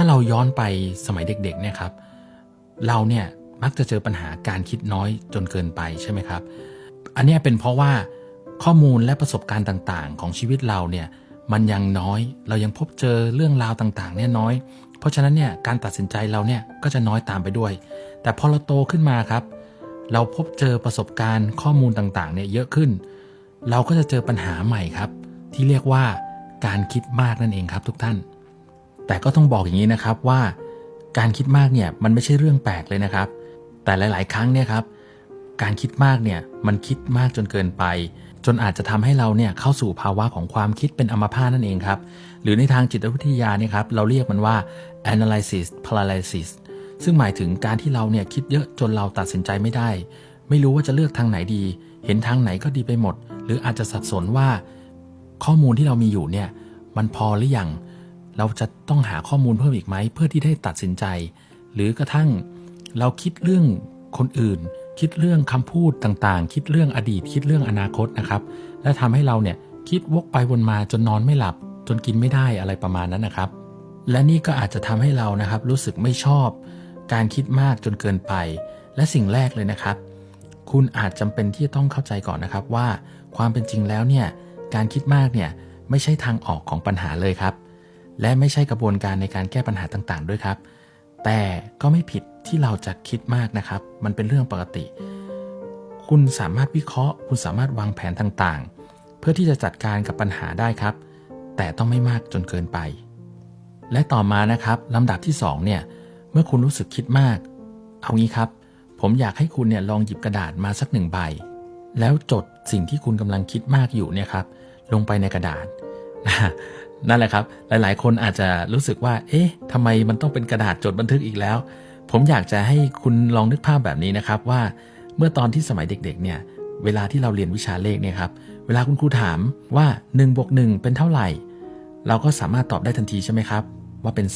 ถ้าเราย้อนไปสมัยเด็กๆเนี่ยครับ เราเนี่ยมักจะเจอปัญหาการคิดน้อยจนเกินไปใช่ไหมครับ อันนี้เป็นเพราะว่าข้อมูลและประสบการณ์ต่างๆ ของชีวิตเราเนี่ยมันยังน้อย เรายังพบเจอเรื่องราวต่างๆ เนี่ยน้อย เพราะฉะนั้นเนี่ยการตัดสินใจเราเนี่ยก็จะน้อยตามไปด้วย แต่พอเราโตขึ้นมาครับ เราพบเจอประสบการณ์ข้อมูลต่างๆ เนี่ยเยอะขึ้น เราก็จะเจอปัญหาใหม่ครับ ที่เรียกว่าการคิดมากนั่นเองครับทุกท่าน แต่ก็ต้องบอกอย่างนี้นะครับว่าการคิดมากเนี่ยมันไม่ใช่เรื่องแปลกเลยนะครับ แต่หลาย ๆ ครั้งเนี่ยครับการคิดมากเนี่ยมันคิดมากจนเกินไป จนอาจจะทำให้เราเนี่ยเข้าสู่ภาวะของความคิดเป็นอัมพาตนั่นเองครับ หรือในทางจิตวิทยาเนี่ยครับเราเรียกมันว่า analysis paralysis ซึ่งหมายถึงการที่เราเนี่ยคิดเยอะจนเราตัดสินใจไม่ได้ ไม่รู้ว่าจะเลือกทางไหนดี เห็นทางไหนก็ดีไปหมด หรืออาจจะสับสนว่า ข้อมูลที่เรามีอยู่เนี่ยมันพอหรือยัง เราจะต้องหาข้อมูลเพิ่มอีกไหม เพื่อที่ได้ตัดสินใจ หรือกระทั่งเราคิดเรื่องคนอื่น คิดเรื่องคำพูดต่างๆ คิดเรื่องอดีต คิดเรื่องอนาคตนะครับ และทำให้เราเนี่ยคิดวกไปวนมาจนนอนไม่หลับ จนกินไม่ได้อะไรประมาณนั้นนะครับ และนี่ก็อาจจะทำให้เรานะครับ รู้สึกไม่ชอบ การคิดมากจนเกินไป และสิ่งแรกเลยนะครับ คุณอาจจำเป็นที่จะต้องเข้าใจก่อนนะครับว่าความเป็นจริงแล้วเนี่ยการคิดมากเนี่ยไม่ใช่ทางออกของปัญหาเลยครับ และไม่ใช่กระบวนการในการแก้ปัญหาต่างๆ ด้วยครับ แต่ก็ไม่ผิดที่เราจะคิดมากนะครับ มันเป็นเรื่องปกติ คุณสามารถวิเคราะห์ คุณสามารถวางแผนต่างๆ เพื่อที่จะจัดการกับปัญหาได้ครับ แต่ต้องไม่มากจนเกินไป และต่อมานะครับลำดับที่2เนี่ยเมื่อคุณรู้สึกคิดมาก เอางี้ครับ ผมอยากให้คุณเนี่ยลองหยิบกระดาษมาสักหนึ่งใบ แล้วจดสิ่งที่คุณกำลังคิดมากอยู่เนี่ยครับลงไปในกระดาษ นั่นแหละครับ หลายๆ คนอาจจะรู้สึกว่า เอ๊ะทำไมมันต้องเป็นกระดาษจดบันทึกอีกแล้ว ผมอยากจะให้คุณลองนึกภาพแบบนี้นะครับว่า เมื่อตอนที่สมัยเด็ก ๆ เนี่ย เวลาที่เราเรียนวิชาเลขเนี่ยครับ เวลาคุณครูถามว่า1บวก1เป็นเท่าไหร่ เราก็สามารถตอบได้ทันทีใช่ไหมครับ ว่าเป็น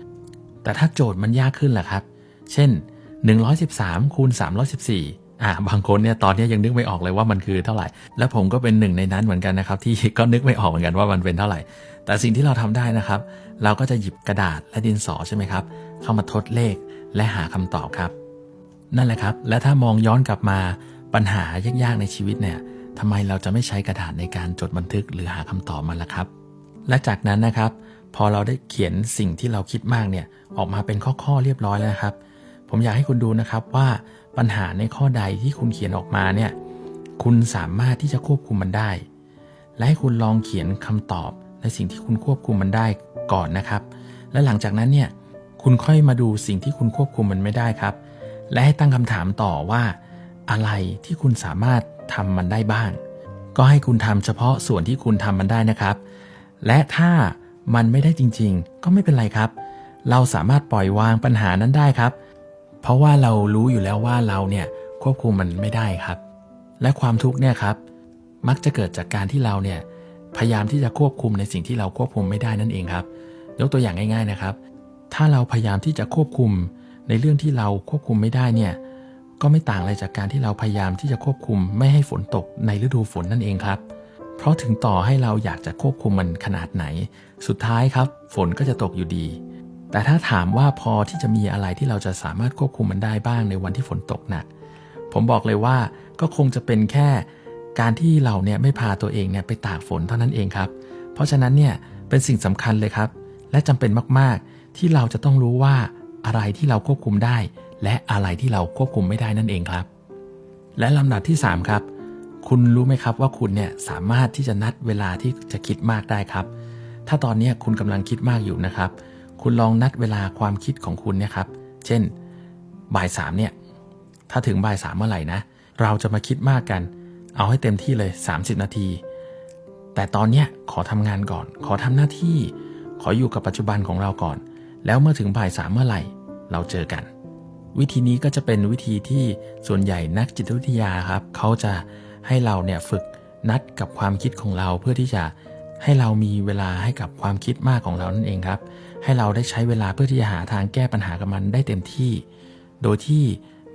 2 แต่ถ้าโจทย์มันยากขึ้นล่ะครับ เช่น 113คูณ314 อ่าบางคนเนี่ยตอนนี้ยังนึกไม่ออกเลยว่ามันคือเท่าไหร่ และผมก็เป็นหนึ่งในนั้นเหมือนกันนะครับ ที่ก็นึกไม่ออกเหมือนกันว่ามันเป็นเท่าไหร่ แต่สิ่งที่เราทำได้นะครับ เราก็จะหยิบกระดาษและดินสอใช่ไหมครับ เข้ามาทดเลขและหาคำตอบครับ นั่นแหละครับ และถ้ามองย้อนกลับมาปัญหายากๆในชีวิตเนี่ยทำไมเราจะไม่ใช้กระดาษในการจดบันทึกหรือหาคำตอบมันล่ะครับ และจากนั้นนะครับ พอเราได้เขียนสิ่งที่เราคิดมากเนี่ยออกมาเป็นข้อๆเรียบร้อยแล้วครับ ผมอยากให้คุณดูนะครับว่าปัญหาในข้อใดที่คุณเขียนออกมาเนี่ยคุณสามารถที่จะควบคุมมันได้ และให้คุณลองเขียนคำตอบในสิ่งที่คุณควบคุมมันได้ก่อนนะครับ และหลังจากนั้นเนี่ยคุณค่อยมาดูสิ่งที่คุณควบคุมมันไม่ได้ครับ และให้ตั้งคำถามต่อว่า อะไรที่คุณสามารถทำมันได้บ้าง ก็ให้คุณทำเฉพาะส่วนที่คุณทำมันได้นะครับ และถ้ามันไม่ได้จริงๆ ก็ไม่เป็นไรครับ เราสามารถปล่อยวางปัญหานั้นได้ครับ เพราะว่าเรารู้อยู่แล้วว่าเราเนี่ยควบคุมมันไม่ได้ครับ และความทุกข์เนี่ยครับ มักจะเกิดจากการที่เราเนี่ยพยายามที่จะควบคุมในสิ่งที่เราควบคุมไม่ได้นั่นเองครับ ยกตัวอย่างง่าย ๆนะครับ ถ้าเราพยายามที่จะควบคุมในเรื่องที่เราควบคุมไม่ได้เนี่ยก็ไม่ต่างอะไรจากการที่เราพยายามที่จะควบคุมไม่ให้ฝนตกในฤดูฝนนั่นเองครับ เพราะถึงต่อให้เราอยากจะควบคุมมันขนาดไหน สุดท้ายครับ ฝนก็จะตกอยู่ดี แต่ถ้าถามว่าพอที่จะมีอะไรที่เราจะสามารถควบคุมมันได้บ้างในวันที่ฝนตกหนัก ผมบอกเลยว่าก็คงจะเป็นแค่การที่เราเนี่ยไม่พาตัวเองเนี่ยไปตากฝนเท่านั้นเองครับ เพราะฉะนั้นเนี่ยเป็นสิ่งสำคัญเลยครับ และจำเป็นมากๆที่เราจะต้องรู้ว่าอะไรที่เราควบคุมได้ และอะไรที่เราควบคุมไม่ได้นั่นเองครับ และลำดับที่ 3 ครับ คุณรู้ไหมครับว่าคุณเนี่ยสามารถที่จะนัดเวลาที่จะคิดมากได้ครับ ถ้าตอนนี้คุณกำลังคิดมากอยู่นะครับ คุณลองนัดเวลาความคิดของคุณเนี่ยครับ เช่น บ่ายสามเนี่ย ถ้าถึงบ่ายสามเมื่อไหร่นะ เราจะมาคิดมากกัน เอาให้เต็มที่เลย 30 นาที แต่ตอนเนี้ยขอทำงานก่อน ขอทำหน้าที่ ขออยู่กับปัจจุบันของเราก่อน แล้วเมื่อถึงบ่ายสามเมื่อไหร่ เราเจอกัน วิธีนี้ก็จะเป็นวิธีที่ส่วนใหญ่นักจิตวิทยาครับ เขาจะให้เราเนี่ยฝึกนัดกับความคิดของเราเพื่อที่จะ ให้เรามีเวลาให้กับความคิดมากของเรานั่นเองครับ ให้เราได้ใช้เวลาเพื่อที่จะหาทางแก้ปัญหากับมันได้เต็มที่ โดยที่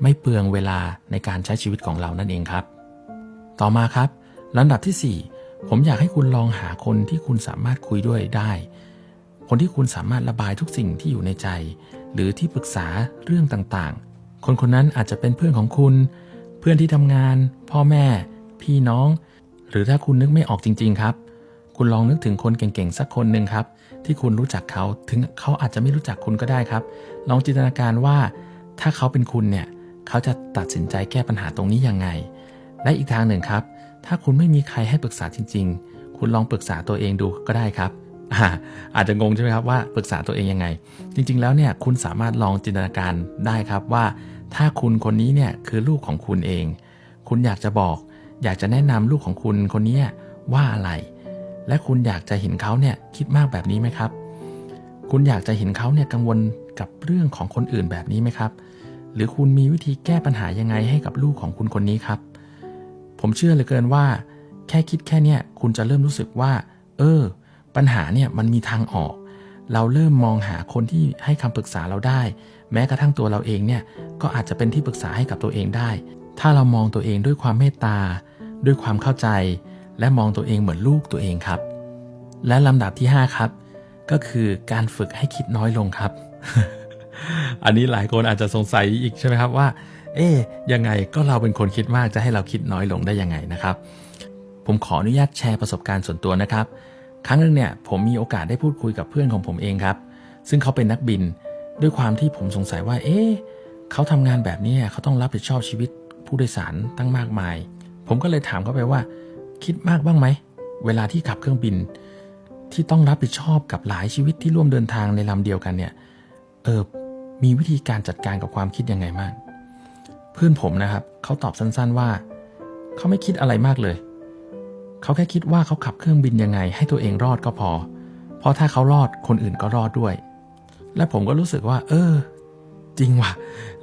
ไม่เปลืองเวลาในการใช้ชีวิตของเรานั่นเองครับ ต่อมาครับลำดับที่ 4 ผมอยากให้คุณลองหาคนที่คุณสามารถคุยด้วยได้ คนที่คุณสามารถระบายทุกสิ่งที่อยู่ในใจ หรือที่ปรึกษาเรื่องต่างๆ คนคนนั้นอาจจะเป็นเพื่อนของคุณ เพื่อนที่ทำงาน พ่อแม่ พี่น้อง หรือถ้าคุณนึกไม่ออกจริง ๆ ครับ คุณลองนึกถึงคนเก่งๆสักคนหนึ่งครับ ที่คุณรู้จักเขาถึงเขาอาจจะไม่รู้จักคุณก็ได้ครับ ลองจินตนาการว่าถ้าเขาเป็นคุณเนี่ยเขาจะตัดสินใจแก้ปัญหาตรงนี้ยังไง และอีกทางหนึ่งครับ ถ้าคุณไม่มีใครให้ปรึกษาจริง ๆ คุณลองปรึกษาตัวเองดูก็ได้ครับอาอาจจะงงใช่ไหมครับว่าปรึกษาตัวเองยังไง จริง ๆ แล้วเนี่ยคุณสามารถลองจินตนาการได้ครับว่า ถ้าคุณคนนี้เนี่ยคือลูกของคุณเอง คุณอยากจะบอก อยากจะแนะนำลูกของคุณคนนี้ว่าอะไร และคุณอยากจะเห็นเขาเนี่ยคิดมากแบบนี้ไหมครับ คุณอยากจะเห็นเขาเนี่ยกังวลกับเรื่องของคนอื่นแบบนี้ไหมครับ หรือคุณมีวิธีแก้ปัญหายังไงให้กับลูกของคุณคนนี้ครับ ผมเชื่อเหลือเกินว่า แค่คิดแค่เนี้ยคุณจะเริ่มรู้สึกว่า เออ ปัญหาเนี่ยมันมีทางออก เราเริ่มมองหาคนที่ให้คำปรึกษาเราได้ แม้กระทั่งตัวเราเองเนี่ยก็อาจจะเป็นที่ปรึกษาให้กับตัวเองได้ ถ้าเรามองตัวเองด้วยความเมตตา ด้วยความเข้าใจ และมองตัวเองเหมือนลูกตัวเองครับ และลำดับที่ 5 ครับ ก็คือการฝึกให้คิดน้อยลงครับ อันนี้หลายคนอาจจะสงสัยอีกใช่ไหมครับว่า เอ๊ยยังไงก็เราเป็นคนคิดมากจะให้เราคิดน้อยลงได้ยังไงนะครับ ผมขออนุญาตแชร์ประสบการณ์ส่วนตัวนะครับ ครั้งหนึ่งเนี่ยผมมีโอกาสได้พูดคุยกับเพื่อนของผมเองครับ ซึ่งเขาเป็นนักบิน ด้วยความที่ผมสงสัยว่า เอ๊ะเขาทำงานแบบนี้เขาต้องรับผิดชอบชีวิตผู้โดยสารตั้งมากมาย ผมก็เลยถามเขาไปว่า คิดมากบ้างไหม เวลาที่ขับเครื่องบิน ที่ต้องรับผิดชอบกับหลายชีวิตที่ร่วมเดินทางในลำเดียวกันเนี่ย เออ มีวิธีการจัดการกับความคิดยังไงมากเพื่อนผมนะครับ เขาตอบสั้นๆว่า เขาไม่คิดอะไรมากเลย เขาแค่คิดว่าเขาขับเครื่องบินยังไง ให้ตัวเองรอดก็พอ เพราะถ้าเขารอดคนอื่นก็รอดด้วย และผมก็รู้สึกว่า เออ จริงว่ะ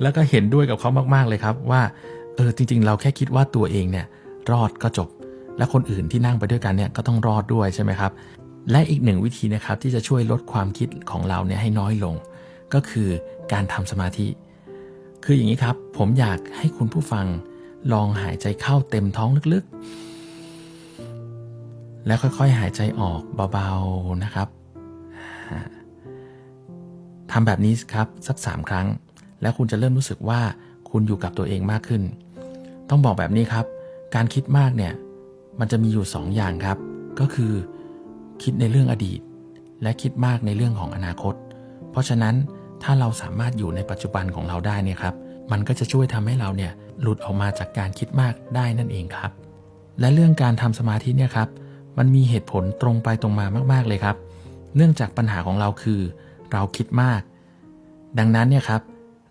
แล้วก็เห็นด้วยกับเขามากๆเลยครับว่า เออ จริง ๆ เราแค่คิดว่าตัวเองเนี่ย รอดก็จบ และคนอื่นที่นั่งไปด้วยกันเนี่ยก็ต้องรอดด้วยใช่ไหมครับ และอีกหนึ่งวิธีนะครับที่จะช่วยลดความคิดของเราเนี่ยให้น้อยลง ก็คือการทำสมาธิ คืออย่างนี้ครับ ผมอยากให้คุณผู้ฟังลองหายใจเข้าเต็มท้องลึกๆ แล้วค่อยๆ หายใจออกเบาๆนะครับทำแบบนี้ครับสักสามครั้ง แล้วคุณจะเริ่มรู้สึกว่าคุณอยู่กับตัวเองมากขึ้น ต้องบอกแบบนี้ครับ การคิดมากเนี่ย มันจะมีอยู่สองอย่างครับ ก็คือคิดในเรื่องอดีต และคิดมากในเรื่องของอนาคต เพราะฉะนั้นถ้าเราสามารถอยู่ในปัจจุบันของเราได้เนี่ยครับ มันก็จะช่วยทำให้เราเนี่ยหลุดออกมาจากการคิดมากได้นั่นเองครับ และเรื่องการทำสมาธิเนี่ยครับ มันมีเหตุผลตรงไปตรงมามากๆเลยครับ เนื่องจากปัญหาของเราคือ เราคิดมาก ดังนั้นเนี่ยครับ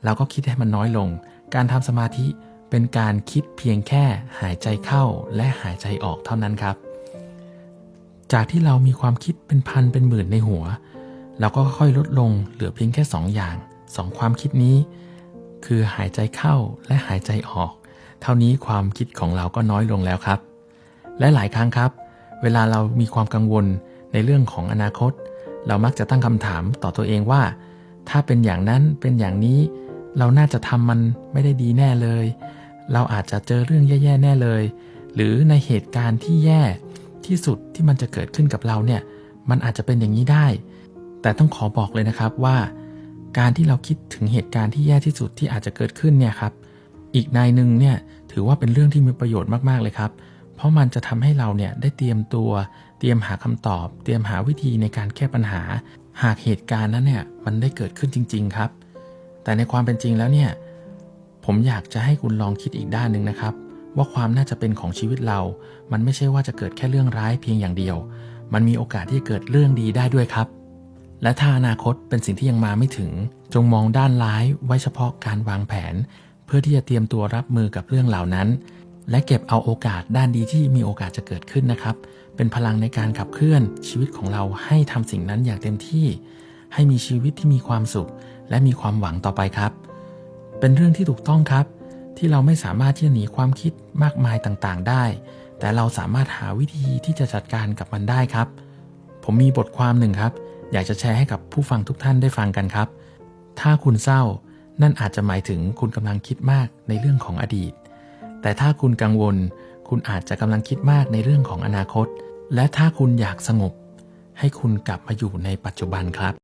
เราก็คิดให้มันน้อยลง การทำสมาธิ เป็นการคิดเพียงแค่หายใจเข้าและหายใจออกเท่านั้นครับ จากที่เรามีความคิดเป็นพันเป็นหมื่นในหัว เราก็ค่อยลดลงเหลือเพียงแค่สองอย่างสองความคิดนี้ คือหายใจเข้าและหายใจออก เท่านี้ความคิดของเราก็น้อยลงแล้วครับ และหลายครั้งครับ เวลาเรามีความกังวลในเรื่องของอนาคต เรามักจะตั้งคำถามต่อตัวเองว่า ถ้าเป็นอย่างนั้นเป็นอย่างนี้ เราน่าจะทำมันไม่ได้ดีแน่เลย เราอาจจะเจอเรื่องแย่ๆแน่เลย หรือในเหตุการณ์ที่แย่ที่สุดที่มันจะเกิดขึ้นกับเราเนี่ย มันอาจจะเป็นอย่างนี้ได้ แต่ต้องขอบอกเลยนะครับว่า การที่เราคิดถึงเหตุการณ์ที่แย่ที่สุดที่อาจจะเกิดขึ้นเนี่ยครับ อีกนายหนึ่งเนี่ยถือว่าเป็นเรื่องที่มีประโยชน์มากๆเลยครับ เพราะมันจะทำให้เราเนี่ยได้เตรียมตัว เตรียมหาคำตอบ เตรียมหาวิธีในการแก้ปัญหา หากเหตุการณ์นั้นเนี่ยมันได้เกิดขึ้นจริง ๆ ครับ แต่ในความเป็นจริงแล้วเนี่ย ผมอยากจะให้คุณลองคิดอีกด้านหนึ่งนะครับ ว่าความน่าจะเป็นของชีวิตเรา มันไม่ใช่ว่าจะเกิดแค่เรื่องร้ายเพียงอย่างเดียว มันมีโอกาสที่จะเกิดเรื่องดีได้ด้วยครับ และถ้าอนาคตเป็นสิ่งที่ยังมาไม่ถึง จงมองด้านร้ายไว้เฉพาะการวางแผน เพื่อที่จะเตรียมตัวรับมือกับเรื่องเหล่านั้น และเก็บเอาโอกาสด้านดีที่มีโอกาสจะเกิดขึ้นนะครับ เป็นพลังในการขับเคลื่อนชีวิตของเราให้ทำสิ่งนั้นอย่างเต็มที่ ให้มีชีวิตที่มีความสุข และมีความหวังต่อไปครับ เป็นเรื่องที่ถูกต้องครับ ที่เราไม่สามารถที่จะหนีความคิดมากมายต่างๆ ได้ แต่เราสามารถหาวิธีที่จะจัดการกับมันได้ครับ ผมมีบทความหนึ่งครับ อยากจะแชร์ให้กับผู้ฟังทุกท่านได้ฟังกันครับ ถ้าคุณเศร้า นั่นอาจจะหมายถึงคุณกำลังคิดมากในเรื่องของอดีต แต่ถ้าคุณกังวล คุณอาจจะกำลังคิดมากในเรื่องของอนาคต และถ้าคุณอยากสงบ ให้คุณกลับมาอยู่ในปัจจุบันครับ